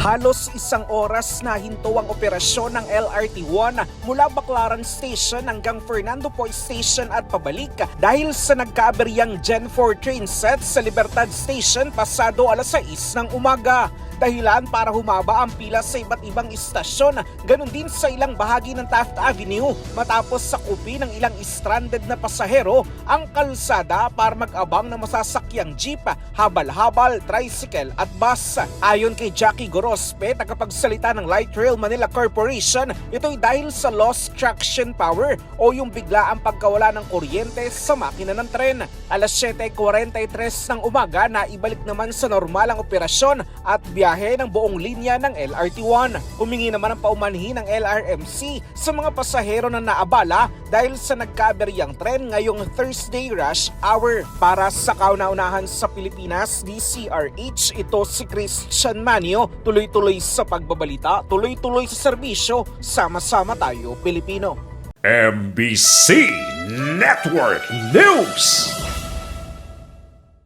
Halos isang oras na hinto ang operasyon ng LRT-1 mula Baclaran Station hanggang Fernando Poy Station at pabalik dahil sa nagkaaberyang Gen 4 train set sa Libertad Station pasado alas 6 ng umaga. Dahilan para humaba ang pila sa iba't ibang istasyon, ganun din sa ilang bahagi ng Taft Avenue matapos sakupi ng ilang stranded na pasahero ang kalsada para mag-abang ng masasakyang jeep, habal-habal, tricycle at bus. Ayon kay Jackie Gorospe, tagapagsalita ng Light Rail Manila Corporation, ito'y dahil sa lost traction power o yung bigla ang pagkawala ng kuryente sa makina ng tren. Alas 7.43 ng umaga na ibalik naman sa normal ang operasyon at biyahe ng buong linya ng LRT-1. Humingi naman ang paumanhin ng LRMC sa mga pasahero na naabala dahil sa nagkaberyang tren ngayong Thursday rush hour. Para sa kauna-unahan sa Pilipinas, DCRH, ito si Christian Manio, tuloy-tuloy sa pagbabalita, tuloy-tuloy sa serbisyo, sama-sama tayo Pilipino. MBC Network News.